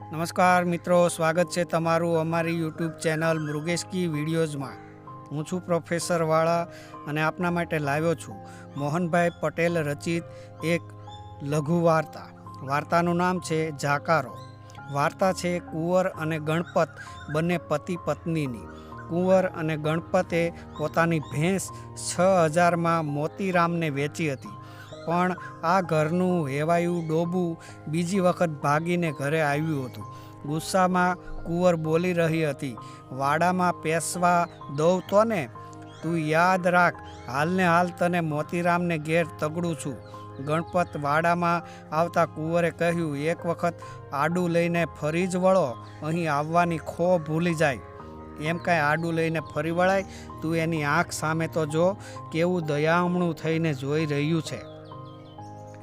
નમસ્કાર મિત્રો, સ્વાગત છે તમારું અમારી યુટ્યુબ ચેનલ મૃગેશકી વિડીયોઝમાં. હું છું પ્રોફેસર વાળા અને આપના માટે લાવ્યો છું મોહનભાઈ પટેલ રચિત એક લઘુ વાર્તા. વાર્તાનું નામ છે જાકારો વાર્તા છે કુંવર અને ગણપત બંને પતિ પત્નીની. કુંવર અને ગણપતે પોતાની ભેંસ છ હજારમાં મોતીરામને વેચી હતી. પણ આ ઘરનું હેવાયું ડોબું બીજી વખત ભાગીને ઘરે આવ્યું હતું. ગુસ્સામાં કુંવર બોલી રહી હતી, વાડામાં પેસવા દઉં તો ને? તું યાદ રાખ, હાલને હાલ તને મોતીરામને ઘેર તગડું છું. ગણપત વાડામાં આવતા કુંવરે કહ્યું, એક વખત આડું લઈને ફરી જ વળો, અહીં આવવાની ખો ભૂલી જાય. એમ કાંઈ આડું લઈને ફરી વળાય? તું એની આંખ સામે તો જો, કેવું દયામણું થઈને જોઈ રહ્યું છે.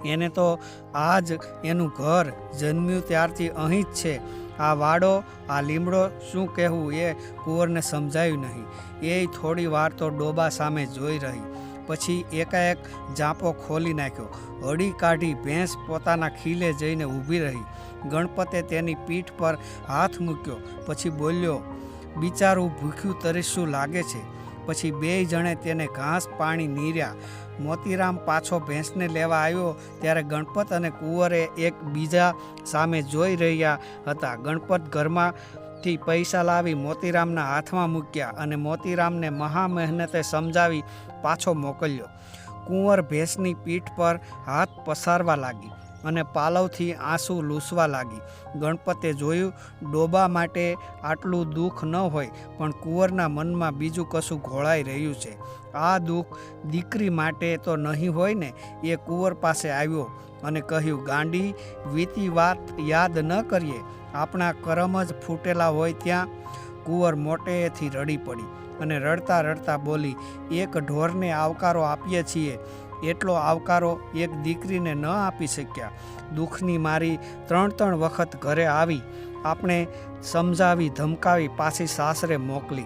એને તો આજ એનું ઘર જન્મ્યું ત્યારથી અહીં જ છે. આ વાડો, આ લીમડો શું કહેવું એ કુંવરને સમજાયું નહીં. એ થોડી વાર તો ડોબા સામે જોઈ રહી. પછી એકાએક જાપો ખોલી નાખ્યો. હળી કાઢી ભેંસ પોતાના ખીલે જઈને ઊભી રહી. ગણપતે તેની પીઠ પર હાથ મૂક્યો. પછી બોલ્યો, બિચારું ભૂખ્યું તરીશું લાગે છે. પછી બેય જણે તેને ઘાસ પાણી નીર્યા. મોતીરામ પાછો ભેંસને લેવા આવ્યો, ત્યારે ગણપત અને કુંવરે એકબીજા સામે જોઈ રહ્યા હતા. ગણપત ઘરમાંથી પૈસા લાવી મોતીરામના હાથમાં મૂક્યા અને મોતીરામને મહા મહેનતે સમજાવી પાછો મોકલ્યો. કુંવર ભેંસની પીઠ પર હાથ પસારવા લાગી. અને પાલવથી આંસુ લૂસવા લાગી. ગણપતે જોયું, ડોબા માટે આટલું દુઃખ ન હોય, પણ કુંવરના મનમાં બીજું કશું ઘોળાઈ રહ્યું છે. આ દુઃખ દીકરી માટે તો નહીં હોય ને, એ કુંવર પાસે આવ્યો અને કહ્યું, ગાંડી, વીતી વાત યાદ ન કરીએ. આપણા કરમ જ ફૂટેલા હોય ત્યાં. કુંવર મોટેથી રડી પડી અને રડતા રડતા બોલી, એક ઢોરને આવકારો આપીએ છીએ. એટલો આવકારો એક દીકરીને ન આપી શક્યા. દુઃખની મારી ત્રણ ત્રણ વખત ઘરે આવી, આપણે સમજાવી ધમકાવી પાછી સાસરે મોકલી.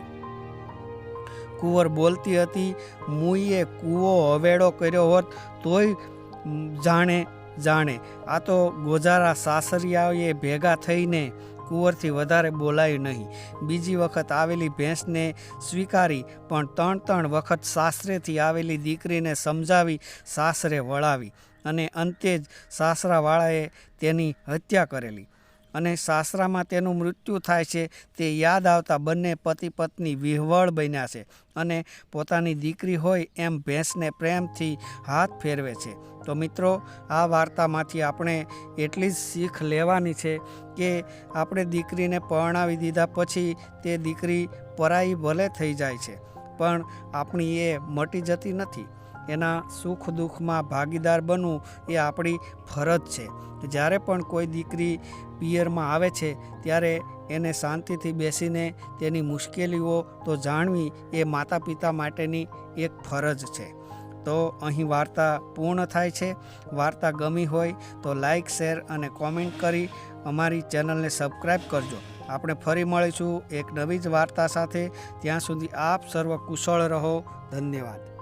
કુંવર બોલતી હતી, મુઈએ કૂવો હવેડો કર્યો હોત, તોય જાણે જાણે. આ તો ગોજારા સાસરિયાઓએ ભેગા થઈને કુંવરથી વધારે બોલાયું નહીં. બીજી વખત આવેલી ભેંસને સ્વીકારી, પણ ત્રણ ત્રણ વખત સાસરેથી આવેલી દીકરીને સમજાવી, સાસરે વળાવી અને અંતે જ સાસરાવાળાએ તેની હત્યા કરેલી અને સાસરામાં તેનું મૃત્યુ થાય છે તે યાદ આવતા બંને પતિ પત્ની વિહવળ બન્યા છે અને પોતાની દીકરી હોય એમ ભેંસને પ્રેમથી હાથ ફેરવે છે. તો મિત્રો, આ વાર્તામાંથી આપણે એટલી જ શીખ લેવાની છે કે આપણે દીકરીને પરણાવી દીધા પછી તે દીકરી પરાઈ ભલે થઈ જાય છે, પણ આપણી એ મટી જતી નથી. એના સુખ દુઃખમાં ભાગીદાર બનવું એ આપણી ફરજ છે. જ્યારે પણ કોઈ દીકરી પિયરમાં આવે છે, ત્યારે એને શાંતિથી બેસીને તેની મુશ્કેલીઓ તો જાણવી એ માતા પિતા માટેની એક ફરજ છે. તો અહીં વાર્તા પૂર્ણ થાય છે. વાર્તા ગમી હોય તો લાઈક, શેર અને કોમેન્ટ કરી અમારી ચેનલને સબસ્ક્રાઈબ કરજો. આપણે ફરી મળીશું એક નવી જ વાર્તા સાથે. ત્યાં સુધી આપ સર્વ કુશળ રહો. ધન્યવાદ.